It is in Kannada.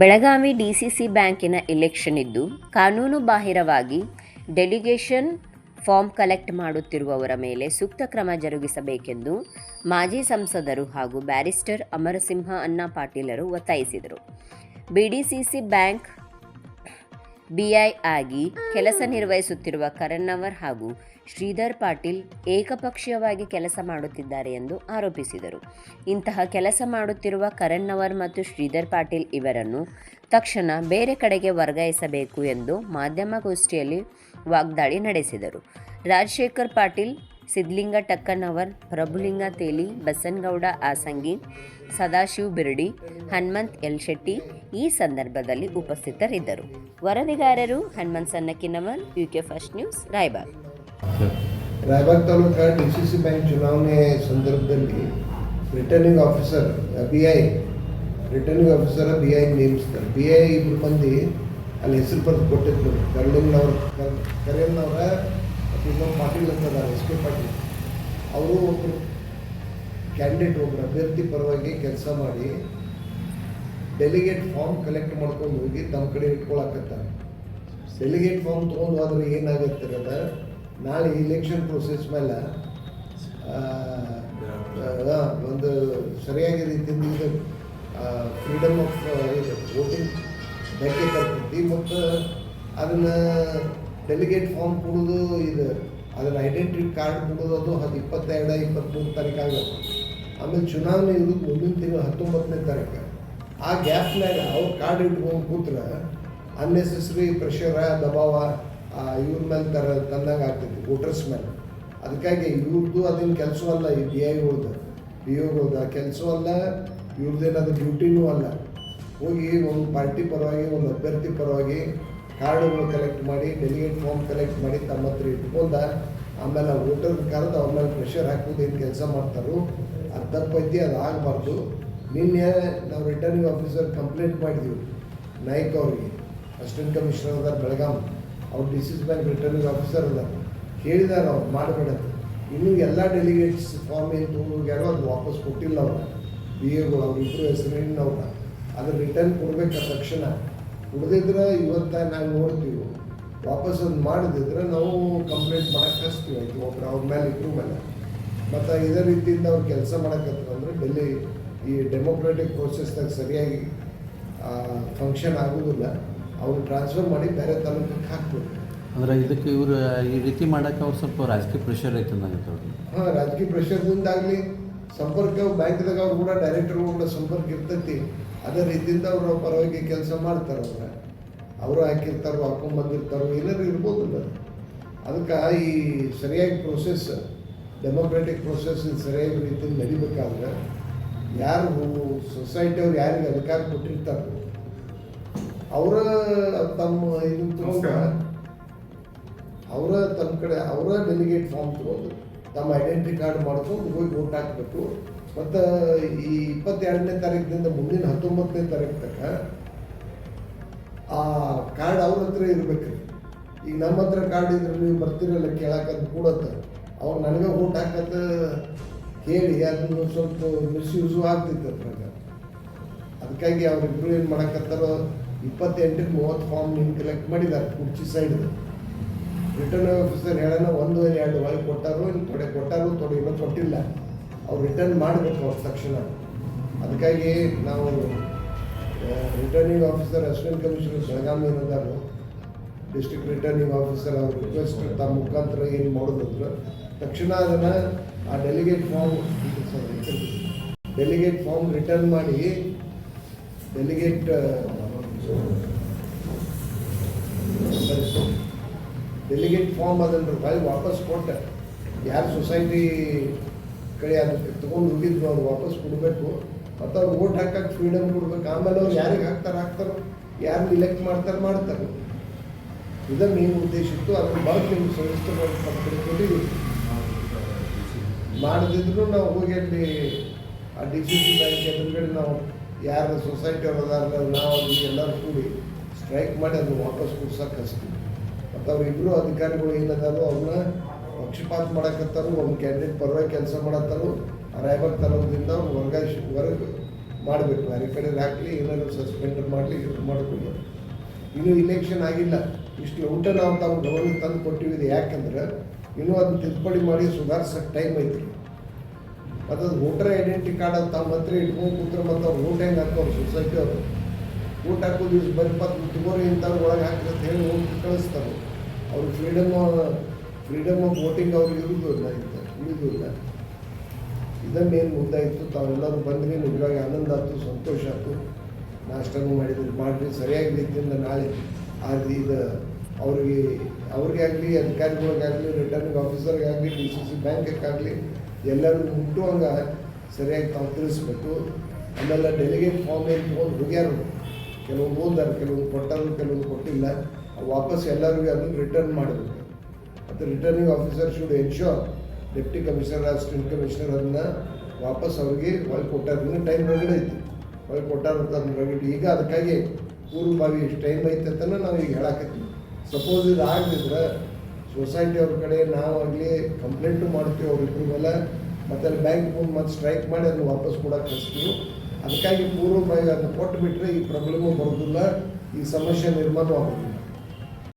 ಬೆಳಗಾವಿ ಡಿಸಿಸಿ ಬ್ಯಾಂಕಿನ ಎಲೆಕ್ಷನ್ ಇದ್ದು, ಕಾನೂನು ಬಾಹಿರವಾಗಿ ಡೆಲಿಗೇಷನ್ ಫಾರ್ಮ್ ಕಲೆಕ್ಟ್ ಮಾಡುತ್ತಿರುವವರ ಮೇಲೆ ಸೂಕ್ತ ಕ್ರಮ ಜರುಗಿಸಬೇಕೆಂದು ಮಾಜಿ ಸಂಸದರು ಹಾಗೂ ಬ್ಯಾರಿಸ್ಟರ್ ಅಮರಸಿಂಹ ಅಣ್ಣಾ ಪಾಟೀಲರು ಒತ್ತಾಯಿಸಿದರು. ಬಿಡಿಸಿಸಿ ಬ್ಯಾಂಕ್ ಬಿಐ ಆಗಿ ಕೆಲಸ ನಿರ್ವಹಿಸುತ್ತಿರುವ ಕರಣ್ಣವರ್ ಹಾಗೂ ಶ್ರೀಧರ್ ಪಾಟೀಲ್ ಏಕಪಕ್ಷೀಯವಾಗಿ ಕೆಲಸ ಮಾಡುತ್ತಿದ್ದಾರೆ ಎಂದು ಆರೋಪಿಸಿದರು. ಇಂತಹ ಕೆಲಸ ಮಾಡುತ್ತಿರುವ ಕರಣ್ಣವರ್ ಮತ್ತು ಶ್ರೀಧರ್ ಪಾಟೀಲ್ ಇವರನ್ನು ತಕ್ಷಣ ಬೇರೆ ಕಡೆಗೆ ವರ್ಗಾಯಿಸಬೇಕು ಎಂದು ಮಾಧ್ಯಮಗೋಷ್ಠಿಯಲ್ಲಿ ವಾಗ್ದಾಳಿ ನಡೆಸಿದರು. ರಾಜಶೇಖರ್ ಪಾಟೀಲ್ ಸಿದ್ಲಿಂಗ ಟಕ್ಕನವರ್, ಪ್ರಭುಲಿಂಗ ತೇಲಿ, ಬಸನ್ಗೌಡ ಆಸಂಗಿ, ಸದಾಶಿವ್ ಬಿರಡಿ, ಹನುಮಂತ್ ಎಲ್ ಶೆಟ್ಟಿ ಈ ಸಂದರ್ಭದಲ್ಲಿ ಉಪಸ್ಥಿತರಿದ್ದರು. ವರದಿಗಾರರು Hanumanth Sannakinavar UK first news, Raybag. Raybag taluk D C C bank ಚುನಾವಣೆ ಸಂದರ್ಭದಲ್ಲಿ returning officer B I returning officer B I ನೇಮಿಸ್ತಾರೆ. B I ಇಬ್ಬರು ಮಂದಿ ಅಲ್ಲಿ ಹೆಸರು ಬರೆದು ಕೊಟ್ಟಿದ್ರು. ಕರ್ಲಿಂಗ್ನವ್ರ ಕರೆಯನ್ನವರ ಇನ್ನೊಬ್ಬ ಪಾಟೀಲ್ ಅಂತ ಎಸ್ ಕೆ ಪಾಟೀಲ್. ಅವರು ಒಬ್ಬರು ಕ್ಯಾಂಡಿಡೇಟ್ ಒಬ್ಬರು ಅಭ್ಯರ್ಥಿ ಪರವಾಗಿ ಕೆಲಸ ಮಾಡಿ ಡೆಲಿಗೇಟ್ ಫಾರ್ಮ್ ಕಲೆಕ್ಟ್ ಮಾಡ್ಕೊಂಡು ಹೋಗಿ ತಮ್ಮ ಕಡೆ ಇಟ್ಕೊಳಕತ್ತಾರೆ. ಡೆಲಿಗೇಟ್ ಫಾರ್ಮ್ ತೊಗೊಂಡು ಹೋದ್ರೆ ಏನಾಗುತ್ತೆ ಅದ ನಾಳೆ ಇಲೆಕ್ಷನ್ ಪ್ರೊಸೆಸ್ ಮೇಲೆ ಒಂದು ಸರಿಯಾಗಿ ರೀತಿಯಿಂದ ಇದು ಫ್ರೀಡಮ್ ಆಫ್ ಇದು ವೋಟಿಂಗ್ ಬಗ್ಗೆ ತರ್ತೈತಿ ಮತ್ತು ಅದನ್ನು ಡೆಲಿಗೇಟ್ ಫಾರ್ಮ್ ಕೊಡೋದು ಇದು ಅದನ್ನು ಐಡೆಂಟಿಟಿ ಕಾರ್ಡ್ ಕೊಡೋದು ಅದು ಅದು ಇಪ್ಪತ್ತೆರಡು ಇಪ್ಪತ್ತ್ಮೂರು ತಾರೀಕು ಆಗುತ್ತೆ. ಆಮೇಲೆ ಚುನಾವಣೆ ಇರೋದು ಮುಂದಿನ ತಿಂಗಳು ಹತ್ತೊಂಬತ್ತನೇ ತಾರೀಕು. ಆ ಗ್ಯಾಪ್ನಾಗ ಅವ್ರು ಕಾರ್ಡ್ ಇಟ್ಕೊಂಡು ಕೂತ್ರೆ ಅನ್ನೆಸೆಸರಿ ಪ್ರೆಷರ ದಬಾವ ಇವ್ರ ಮೇಲೆ ತರ ತಂದಂಗೆ ಆಗ್ತೈತಿ, ವೋಟರ್ಸ್ ಮೇಲೆ. ಅದಕ್ಕಾಗಿ ಇವ್ರದ್ದು ಅದೇನು ಕೆಲಸ ಅಲ್ಲ, ಈ ಐ ಓದ ಬಿ ಓದ ಆ ಕೆಲಸ ಅಲ್ಲ ಇವ್ರದ್ದೇನದು ಡ್ಯೂಟಿನೂ ಅಲ್ಲ. ಹೋಗಿ ಒಂದು ಪಾರ್ಟಿ ಪರವಾಗಿ, ಒಂದು ಅಭ್ಯರ್ಥಿ ಪರವಾಗಿ ಕಾರ್ಡುಗಳು ಕಲೆಕ್ಟ್ ಮಾಡಿ ಡೆಲಿಗೇಟ್ ಫಾರ್ಮ್ ಕಲೆಕ್ಟ್ ಮಾಡಿ ತಮ್ಮ ಹತ್ರ ಇಟ್ಕೊಂಡ, ಆಮೇಲೆ ವೋಟರ್ ಕರೆದು ಅವ್ರ ಮೇಲೆ ಪ್ರೆಷರ್ ಹಾಕೋದು ಏನು ಕೆಲಸ ಮಾಡ್ತಾರೋ, ಅದು ತಪ್ಪೈತಿ ಅದು ಆಗಬಾರ್ದು. ನಿನ್ನೆ ನಾವು ರಿಟರ್ನಿಂಗ್ ಆಫೀಸರ್ ಕಂಪ್ಲೇಂಟ್ ಮಾಡಿದ್ವಿ, ನಾಯ್ಕ ಅವ್ರಿಗೆ, ಅಸಿಸ್ಟೆಂಟ್ ಕಮಿಷನರ್ ಅದಾರ ಬೆಳಗಾಂ. ಅವ್ರು D C bank returning officer ಅಲ್ಲ. ಹೇಳಿದಾರೆ ಅವ್ರು, ಮಾಡಬೇಡ ಇನ್ನೂ ಎಲ್ಲ ಡೆಲಿಗೇಟ್ಸ್ ಫಾರ್ಮ್ ಏನು ತೊಗೊಂಡೋಗ್ಯಾರೋ ಅದು ವಾಪಸ್ ಕೊಟ್ಟಿಲ್ಲ ಅವ್ರು. ಬಿ ಎಗಳು ಅವ್ರಿಬ್ಬರು ಅವ್ರ ಅದ್ರ ರಿಟರ್ನ್ ಕೊಡ್ಬೇಕು ತಕ್ಷಣ? ಕೊಡದಿದ್ರೆ ಇವತ್ತ ನಾವು ನೋಡ್ತೀವಿ. ವಾಪಸ್ ಅದು ಮಾಡದಿದ್ರೆ ನಾವು ಕಂಪ್ಲೇಂಟ್ ಮಾಡಕ್ಕೆ ಕಳಿಸ್ತೀವಿ. ಆಯಿತು, ಒಬ್ರು ಅವ್ರ ಮೇಲೆ ಇಬ್ಬರು ಮೇಲೆ. ಮತ್ತು ಇದೇ ರೀತಿಯಿಂದ ಅವ್ರು ಕೆಲಸ ಮಾಡಕತ್ತಂದ್ರೆ ಡೆಲ್ಲಿ ಈ ಡೆಮೋಕ್ರೆಟಿಕ್ ಪ್ರೋಸೆಸ್ದಾಗ ಸರಿಯಾಗಿ ಫಂಕ್ಷನ್ ಆಗೋದಿಲ್ಲ. ಅವ್ರು ಟ್ರಾನ್ಸ್ಫರ್ ಮಾಡಿ ಬೇರೆ ತಾಲೂಕಿಗೆ ಹಾಕ್ಬೇಕು ಅಂದ್ರೆ ಇದಕ್ಕೆ ಇವರು ಈ ರೀತಿ ಮಾಡಕ್ಕೆ ಅವ್ರು ಸ್ವಲ್ಪ ರಾಜಕೀಯ ಪ್ರೆಷರ್ ಐತೆ ನಂಗೆ ಅವ್ರಿಗೆ ಹಾಂ ರಾಜಕೀಯ ಪ್ರೆಷರ್ದಿಂದಾಗಲಿ ಸಂಪರ್ಕ ಬ್ಯಾಂಕ್ದಾಗ ಅವ್ರು ಕೂಡ ಡೈರೆಕ್ಟರ್ ಕೂಡ ಸಂಪರ್ಕ ಇರ್ತೈತಿ. ಅದೇ ರೀತಿಯಿಂದ ಅವರು ಪರವಾಗಿ ಕೆಲಸ ಮಾಡ್ತಾರೆ ಅವ್ರ. ಅವರು ಹಾಕಿರ್ತಾರೋ ಹಾಕೊಂಡ್ ಬಂದಿರ್ತಾರೋ ಏನಾದ್ರು ಇರ್ಬೋದಲ್ಲ ಅದಕ್ಕೆ ಈ ಸರಿಯಾಗಿ ಪ್ರೊಸೆಸ್ ಡೆಮೋಕ್ರೆಟಿಕ್ ಪ್ರೊಸೆಸ್ ಸರಿಯಾಗಿ ರೀತಿಯಲ್ಲಿ ನಡಿಬೇಕಾದ್ರೆ ಯಾರು ಸೊಸೈಟಿಯವ್ರು ಯಾರಿಗೆ ಅಧಿಕಾರ ಕೊಟ್ಟಿರ್ತಾರೋ ಅವರ ತಮ್ಮ ಇದು ಅವರ ತಮ್ಮ ಕಡೆ ಅವರ ಡೆಲಿಗೇಟ್ ಫಾರ್ಮ್ ತಗೊಂಡು ತಮ್ಮ ಐಡೆಂಟಿ ಕಾರ್ಡ್ ಮಾಡ್ಕೊಂಡು ಹೋಗಿ ವೋಟ್ ಹಾಕಬೇಕು. ಮತ್ತು ಈ ಇಪ್ಪತ್ತೆರಡನೇ ತಾರೀಕಿನಿಂದ ಮುಂದಿನ ಹತ್ತೊಂಬತ್ತನೇ ತಾರೀಕು ತನಕ ಆ ಕಾರ್ಡ್ ಅವ್ರ ಹತ್ರ ಇರಬೇಕು. ಈಗ ನಮ್ಮ ಹತ್ರ ಕಾರ್ಡ್ ಇದ್ರೆ ನೀವು ಬರ್ತಿರಲ್ಲ ಕೇಳಕ್ಕಂತ ಕೂಡತ್ತ ಅವ್ರು ನನಗೆ ವೋಟ್ ಹಾಕತ್ತ ಹೇಳಿ ಅದನ್ನು ಸ್ವಲ್ಪ ಮಿಸ್ಯೂಸು ಆಗ್ತಿತ್ತು ಅದ್ರಾಗ. ಅದಕ್ಕಾಗಿ ಅವರಿಬ್ಬರು ಏನು ಮಾಡಕತ್ತಾರೋ ಇಪ್ಪತ್ತೆಂಟಕ್ಕೆ ಮೂವತ್ತು ಫಾರ್ಮ್ ನಿಮ್ಗೆ ಕಲೆಕ್ಟ್ ಮಾಡಿದ್ದಾರೆ ಕುರ್ಚಿ ಸೈಡ್ ರಿಟರ್ನ್ ಆಫೀಸರ್ ಹೇಳೋಣ ಒಂದು ಎರಡು ಒಳಗೆ ಕೊಟ್ಟಾರು ಇನ್ನು ತೊಡೆ ಕೊಟ್ಟಾರು, ತೊಡೆ ಇನ್ನೂ ಕೊಟ್ಟಿಲ್ಲ ಅವ್ರು ರಿಟರ್ನ್ ಮಾಡಬೇಕು ಅವ್ರ ತಕ್ಷಣ. ಅದಕ್ಕಾಗಿ ನಾವು returning officer assistant commissioner Belagavi ಏನಿದ್ದಾರೆ ಡಿಸ್ಟ್ರಿಕ್ಟ್ ರಿಟರ್ನಿಂಗ್ ಆಫೀಸರ್ ಅವ್ರ ರಿಕ್ವೆಸ್ಟ್ ತಮ್ಮ ಮುಖಾಂತರ ಏನು ಮಾಡೋದಂದ್ರೆ, ತಕ್ಷಣ ಅದನ್ನು ಆ delegate form delegate form return ಮಾಡಿ ಡೆಲಿಗೇಟ್ ಡೆಲಿಗೇಟ್ ಫಾರ್ಮ್ ಅದನ್ನು ಫೈಲ್ ವಾಪಸ್ ಕೊಟ್ಟೆ. ಯಾರು ಸೊಸೈಟಿ ಕಡೆ ಅದು ತೊಗೊಂಡು ಹೋಗಿದ್ರು ಅವ್ರು ವಾಪಸ್ ಕೊಡಬೇಕು. ಮತ್ತು ಅವ್ರು ಓಟ್ ಹಾಕಕ್ಕೆ ಫ್ರೀಡಮ್ ಕೊಡ್ಬೇಕು. ಆಮೇಲೆ ಅವ್ರು ಯಾರಿಗೆ ಹಾಕ್ತಾರೆ, ಹಾಕ್ತಾರೋ? ಯಾರು ಇಲೆಕ್ಟ್ ಮಾಡ್ತಾರೆ ಮಾಡ್ತಾರೆ? ಇದ ಮೇನ್ ಉದ್ದೇಶ ಇತ್ತು. ಅದನ್ನು ಬರೆದು ನಿಮ್ಗೆ ಕೊಟ್ಟಿದ್ದೀವಿ ಮಾಡದಿದ್ರು. ನಾವು ಹೋಗಿ ಅಲ್ಲಿ ಆ ಡಿ ಸಿ ಸಿ ಬ್ಯಾಂಕ್ ಎದುರುಗಡೆ ನಾವು ಯಾರು ಸೊಸೈಟಿ ಅವ್ರು ಅದಾರ ನಾವು ಎಲ್ಲರೂ ಕೂಡಿ ಸ್ಟ್ರೈಕ್ ಮಾಡಿ ಅದನ್ನು ವಾಪಸ್ ಕೊಡ್ಸೋಕೆ ಕಷ್ಟ ಮತ್ತು ಅವರಿಬ್ಬರು ಅಧಿಕಾರಿಗಳು ಏನದಾರೋ ಅವ್ರನ್ನ ಪಕ್ಷಪಾತ ಮಾಡಕತ್ತಾರು, ಒಂದು ಕ್ಯಾಂಡಿಡೇಟ್ ಪರವಾಗಿ ಕೆಲಸ ಮಾಡತ್ತಾರು ರಾಯಬಾಗ್ ತರೋದ್ರಿಂದ ಅವ್ರು ವರ್ಗಾಯಿಸಿ ಹೊರಗೆ ಮಾಡಬೇಕು. ಬೇರೆ ಕಡೆ ಹಾಕಲಿ, ಏನಾದರೂ ಸಸ್ಪೆಂಡ್ ಮಾಡಲಿ, ಇದು ಮಾಡಿಕೊಂಡು ಇನ್ನೂ ಇಲೆಕ್ಷನ್ ಆಗಿಲ್ಲ. ಇಷ್ಟು ಊಟ ನಾವು ತಾವು ಗಮನಕ್ಕೆ ತಂದು ಕೊಟ್ಟಿವಿ ಯಾಕಂದ್ರೆ, ಇನ್ನೂ ಅದನ್ನು ತಿದ್ದುಪಡಿ ಮಾಡಿ ಸುಧಾರಿಸೋಕೆ ಟೈಮ್ ಐತಿ ಮತ್ತು ಅದು ವೋಟರ್ ಐಡೆಂಟಿ ಕಾರ್ಡ್ ಅಂತ ತಮ್ಮ ಹತ್ರ ಇಟ್ಕೊಂಡು ಕೂತ್ರೆ ಮತ್ತು ಅವ್ರು ಊಟ ಹೆಂಗೆ ಹಾಕೋರು ಸೊಸೈಟಿ ಅವರು? ಊಟ ಹಾಕೋ ದಿವ್ಸ ಬರೀ ಪತ್ತು ತಗೋರಿ ಇಂಥವ್ರು ಒಳಗೆ ಹಾಕಿದ್ರೆ ಹೇಳಿ ಹೋಗಿ ಕಳಿಸ್ತಾರೆ. ಅವ್ರು ಫ್ರೀಡಮ್ ಫ್ರೀಡಮ್ ಆಫ್ ವೋಟಿಂಗ್ ಅವ್ರಿಗೆ ಇರುವುದಿಲ್ಲ ಇಂಥ ಉಳಿದಿಲ್ಲ ಇದೇ ಮೇನ್ ಮುದ್ದೆ ಇತ್ತು ತಾವೆಲ್ಲರೂ ಬಂದ್ರಿ ನಿಜವಾಗಿ ಆನಂದ ಆಯ್ತು, ಸಂತೋಷ ಆಯ್ತು. ನಾಷ್ಟನೂ ಮಾಡಿದ್ರು. ಮಾಡಿರಿ, ಸರಿಯಾಗಿ ರೀತಿಯಿಂದ ನಾಳೆ. ಆ ಇದು ಅವ್ರಿಗೆ ಅವ್ರಿಗೆ ಆಗಲಿ ಅಧಿಕಾರಿಗಳಿಗಾಗಲಿ ರಿಟರ್ನಿಂಗ್ ಆಫೀಸರ್ಗಾಗಲಿ ಡಿ ಸಿ ಸಿ ಬ್ಯಾಂಕ್ಗಾಗಲಿ ಎಲ್ಲರೂ ಹುಟ್ಟುವಂಗೆ ಸರಿಯಾಗಿ ತಾವು ತಿಳಿಸ್ಬೇಕು ಅಲ್ಲೆಲ್ಲ ಡೆಲಿಗೇಟ್ ಫಾರ್ಮ್ ಏನು ತೊಗೊಂಡು ಹೋಗ್ಯಾರು. ಕೆಲವೊಂದು ಓದಾರ ಕೆಲವೊಂದು ಕೊಟ್ಟರು ಕೆಲವೊಂದು ಕೊಟ್ಟಿಲ್ಲ. ವಾಪಸ್ ಎಲ್ಲರಿಗೂ ಅದನ್ನು ರಿಟರ್ನ್ ಮಾಡಬೇಕು ಮತ್ತು returning officer should ensure deputy commissioner assistant commissioner ಅದನ್ನ ವಾಪಸ್ ಅವ್ರಿಗೆ ಹೊಲ್ ಕೊಟ್ಟಾರ. ಟೈಮ್ ರಗಡೆ ಐತಿ. ಹೊಲ್ ಕೊಟ್ಟಾರ ರಗಡೆ ಈಗ ಅದಕ್ಕಾಗಿ ಪೂರ್ವಭಾವಿ ಎಷ್ಟು ಟೈಮ್ ಐತೆ ಅಂತ ನಾವು ಈಗ ಹೇಳಾಕತ್ತೀವಿ. ಸಪೋಸ್ ಇದು ಆಗದಿದ್ರೆ ಸೊಸೈಟಿ ಅವ್ರ ಕಡೆ ನಾವಾಗಲಿ ಕಂಪ್ಲೇಂಟು ಮಾಡ್ತೀವಿ ಅವ್ರಿಬ್ರು ಮೇಲೆ. ಮತ್ತು ಅಲ್ಲಿ ಬ್ಯಾಂಕ್ ಮುಂದೆ ಮತ್ತೆ ಸ್ಟ್ರೈಕ್ ಮಾಡಿ ಅದನ್ನು ವಾಪಸ್ ಕೊಡಕ್ಕೆ ಕಳಿಸ್ತೀವಿ ಅದಕ್ಕಾಗಿ ಪೂರ್ವಭಾವಿ ಅದನ್ನು ಕೊಟ್ಟು ಬಿಟ್ಟರೆ ಈ ಪ್ರಾಬ್ಲಮು ಬರೋದಿಲ್ಲ. ಈ ಸಮಸ್ಯೆ ನಿರ್ಮಾಣ ಆಗೋದಿಲ್ಲ